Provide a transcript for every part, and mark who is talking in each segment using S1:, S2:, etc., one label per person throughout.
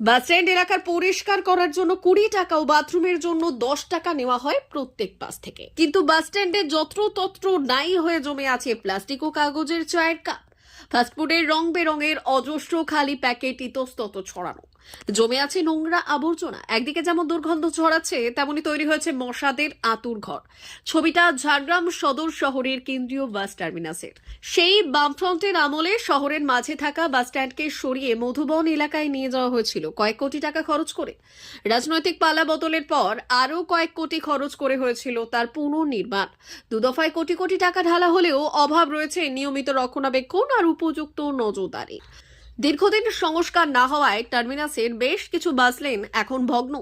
S1: Bus stand এলাকার পরিষ্কার করার জন্য কুড়ি টাকা ও বাথরুমের জন্য দশ টাকা নেওয়া হয় প্রত্যেক বাস থেকে। কিন্তু বাস স্ট্যান্ডে যত্রতত্র নাই হয়ে জমে আছে প্লাস্টিক ও কাগজের চায়ের কাপ। ফাস্টফুডের রং বেরঙের অজস্র খালি প্যাকেট ইতস্তত ছড়ানো। জমে আছে নোংরা আবর্জনা। একদিকে যেমন দুর্গন্ধ ছড়াচ্ছে, তেমনি তৈরি হয়েছে মশাদের আতুর ঘর। ছবিটা ঝাড়গ্রাম সদর শহরের কেন্দ্রীয় বাস টার্মিনাসের। সেই বামফ্রন্টের আমলে শহরের মাঝে থাকা বাস স্ট্যান্ডকে সরিয়ে মধুবন এলাকায় নিয়ে যাওয়া হয়েছিল কয়েক কোটি টাকা খরচ করে। রাজনৈতিক পালা বদলের পর আরও কয়েক কোটি খরচ করে হয়েছিল তার পুনর্নির্মাণ। দুদফায় কোটি কোটি টাকা ঢালা হলেও অভাব রয়েছে নিয়মিত রক্ষণাবেক্ষণ আর উপযুক্ত নজরদারি। দীর্ঘদিন সংস্কার না হওয়ায় টার্মিনাসের বেশ কিছু বাস লেন এখন ভগ্ন।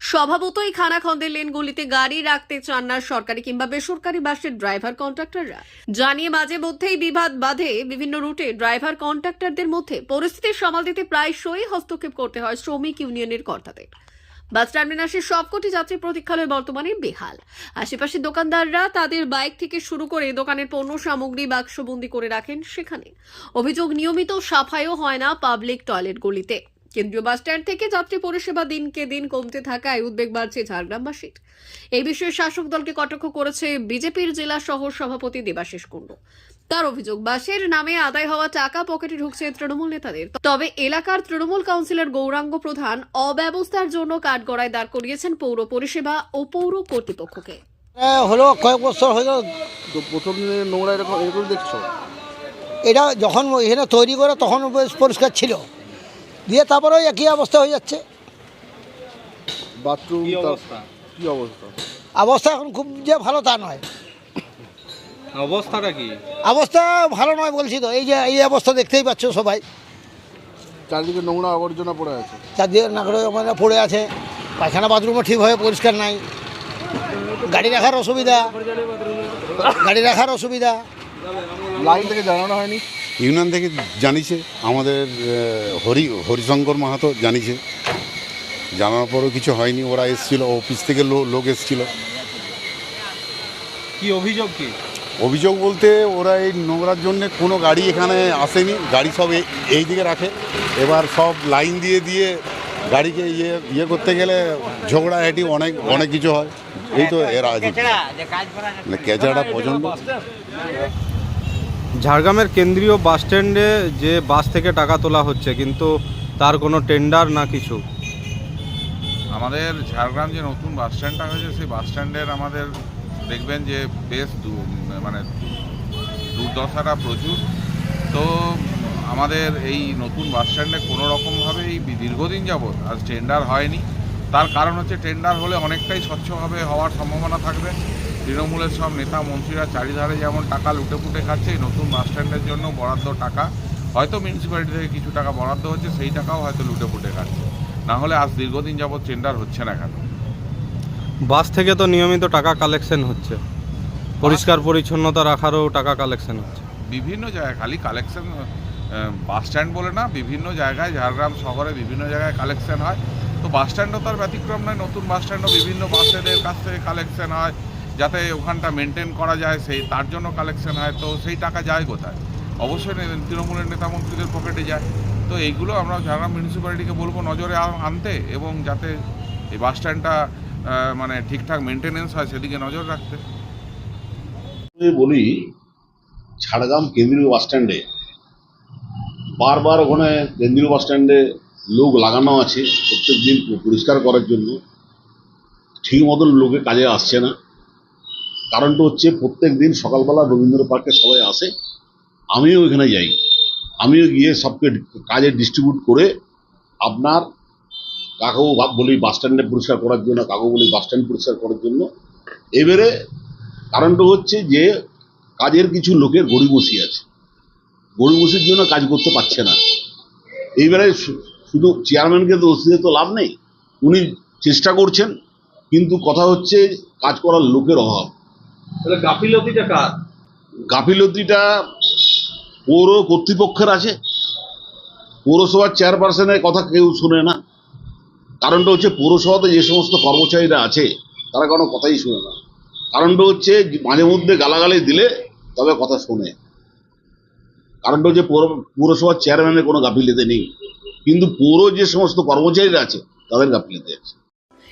S1: স্বভাবতই খানাখন্দের লেনগুলিতে গাড়ি রাখতে চান না সরকারি কিংবা বেসরকারি বাসের ড্রাইভার কন্ট্রাক্টররা। জানিয়ে মাঝে মধ্যেই বিবাদ বাধে বিভিন্ন রুটে ড্রাইভার কন্ট্রাক্টরদের মধ্যে। পরিস্থিতি সামাল দিতে প্রায়শই হস্তক্ষেপ করতে হয় শ্রমিক ইউনিয়নের কর্তাদের। বাস টার্মিনাসের সবকটি যাত্রী প্রতীক্ষালয় বর্তমানে বেহাল। আশেপাশের দোকানদাররা তাদের বাইক থেকে শুরু করে দোকানের পণ্য, সামগ্রী, বাক্সবন্দি করে রাখেন সেখানে। অভিযোগ নিয়মিত সাফাইও হয় না পাবলিক টয়লেটগুলিতে। কেন্দ্রীয় বাস স্ট্যান্ড থেকে যাত্রী পরিষেবা দিনকে দিন কমতে থাকায় উদ্বেগ বাড়ছে ঝাড়গ্রামবাসীর। এই বিষয়ে শাসক দলকে কটাক্ষ করেছে বিজেপির জেলা সহ সভাপতি দেবাশিস কুণ্ডু। তার অভিযোগ। বাসের নামে আদায় হওয়া টাকা পকেটে ঢুকছে তৃণমূল নেতাদের। তবে এলাকার তৃণমূল কাউন্সিলর গৌরাঙ্গ প্রধান অব্যবস্থার জন্য কাঠগড়ায় দাঁড় করিয়েছেন পৌর পরিষেবা ও পৌর কর্তৃপক্ষকে।
S2: হলো কয়েক বছর হয়ে গেল
S3: প্রথম দিনে নোংরা এরকম এরকম দেখছ?
S2: এটা যখন এখানে তৈরি করে তখন বেশ পরিষ্কার ছিল। দিয়ে তারপরে ওই একই অবস্থা হয়ে যাচ্ছে।
S3: বাথরুম কি অবস্থা?
S2: অবস্থা এখন খুব যে ভালো তা নয়।
S4: অবস্থাটা কি?
S2: অবস্থা ভালো নয় বলছি তো। এই যে এই অবস্থা দেখতেই পাচ্ছ সবাই।
S3: চারদিকে নোংরা আবর্জনা পড়ে আছে।
S2: চারদিকে নাগরে পড়ে আছে। পায়খানা বাথরুমও ঠিকভাবে পরিষ্কার নাই। গাড়ি রাখার অসুবিধা। গাড়ি রাখার অসুবিধা।
S3: লাইন থেকে জানানো হয়নি।
S5: ইউনিয়ন থেকে জানিয়েছে। আমাদের হরি হরিশঙ্কর মাহাতো জানিয়েছে। জানার পরেও কিছু হয়নি। ওরা এসেছিল অফিস থেকে লো- লোক এসেছিল।
S4: কি অভিযোগ কি?
S5: অভিযোগ বলতে ওরা এই নোংরার জন্য কোনো গাড়ি এখানে আসেনি। গাড়ি সব এই- দিকে রাখে। এবার সব লাইন দিয়ে দিয়ে গাড়িকে ইয়ে ইয়ে করতে গেলে ঝগড়াঝাটি অনেক অনেক কিছু হয়। এই তো এরা আছে। মানে কেঁচাটা পছন্দ
S4: ঝাড়গ্রামের কেন্দ্রীয় বাস স্ট্যান্ডে যে বাস থেকে টাকা তোলা হচ্ছে কিন্তু তার কোনো টেন্ডার না কিছু?
S6: আমাদের ঝাড়গ্রাম যে নতুন বাস স্ট্যান্ডটা হয়েছে সেই বাস স্ট্যান্ডের আমাদের দেখবেন যে বেশ দু- মানে দুর্দশাটা প্রচুর। তো আমাদের এই নতুন বাস স্ট্যান্ডে কোনো রকমভাবে এই দীর্ঘদিন যাবৎ আজ টেন্ডার হয়নি। তার কারণ হচ্ছে টেন্ডার হলে অনেকটাই স্বচ্ছভাবে হওয়ার সম্ভাবনা থাকবে। তৃণমূলের সব নেতা, মন্ত্রীরা চারিধারে যেমন টাকা লুটে পুটে খাচ্ছে, এই নতুন বাস স্ট্যান্ডের জন্য বরাদ্দ টাকা। হয়তো মিউনিসিপ্যালিটি থেকে কিছু টাকা বরাদ্দ হচ্ছে, সেই টাকাও হয়তো লুটে পুটে খাচ্ছে। না হলে আজ দীর্ঘদিন যাবৎ টেন্ডার হচ্ছে না কেন?
S4: বাস থেকে তো নিয়মিত টাকা কালেকশন হচ্ছে। পরিষ্কার পরিচ্ছন্নতা রাখারও টাকা কালেকশন হচ্ছে।
S6: বিভিন্ন জায়গায় খালি কালেকশন বাস স্ট্যান্ড বলে না, বিভিন্ন জায়গায়, ঝাড়গ্রাম শহরে বিভিন্ন জায়গায় কালেকশন হয়। তো বাস স্ট্যান্ডও তার ব্যতিক্রম নয়, নতুন বাস স্ট্যান্ডও বিভিন্ন বাসেদের কাছ থেকে কালেকশন হয়, যাতে ওখানটা মেনটেন করা যায়, সেই, তার জন্য কালেকশন হয়, তো সেই টাকা যায় কোথায়? অবশ্যই তৃণমূলের নেতা মন্ত্রীদের পকেটে যায়। তো এইগুলো আমরা ঝাড়গ্রাম মিউনিসিপ্যালিটিকে বলব নজরে আনতে এবং যাতে এই বাস স্ট্যান্ডটা মানে ঠিকঠাক মেনটেনেন্স হয়, সেদিকে নজর রাখতে।
S7: বলি, ঝাড়গ্রাম কেন্দ্রীয় বাস স্ট্যান্ডে বারবার ওখানে কেন্দ্রীয় বাস স্ট্যান্ডে লোক লাগানো আছে প্রত্যেক দিন পরিষ্কার করার জন্য। ঠিক মতন লোকে কাজে আসছে না। কারণটা হচ্ছে প্রত্যেক দিন সকালবেলা রবীন্দ্র পার্কে সবাই আসে, আমিও ওইখানে যাই। আমিও গিয়ে সবকে কাজে ডিস্ট্রিবিউট করে আপনার ভাব- বলি বাস স্ট্যান্ডে পরিষ্কার করার জন্য কাকেও বলি বাস স্ট্যান্ড পরিষ্কার করার জন্য। এবারে কারণটা হচ্ছে যে কাজের কিছু লোকের গড়িমসি আছে। গড়িমসির জন্য কাজ করতে পারছে না। এইবারে শুধু চেয়ারম্যানকে দোষ দিয়ে তো লাভ নেই। উনি চেষ্টা করছেন কিন্তু কথা হচ্ছে কাজ করার লোকের অভাব।
S4: গাফিলতিটা কার?
S7: গাফিলতিটা পৌর কর্তৃপক্ষের আছে। পৌরসভার চেয়ারপারসনের কথা কেউ শোনে না। কারণটা হচ্ছে পৌরসভাতে যে সমস্ত কর্মচারীরা আছে তারা কোনো কথাই শোনে না। কারণটা হচ্ছে মাঝে মধ্যে গালাগালি দিলে তবে কথা শোনে। কারণটা হচ্ছে পৌর পৌরসভার চেয়ারম্যানের কোনো গাফিলতি নেই। কিন্তু পৌর যে সমস্ত কর্মচারীরা আছে, তাদের গাফিলতি আছে।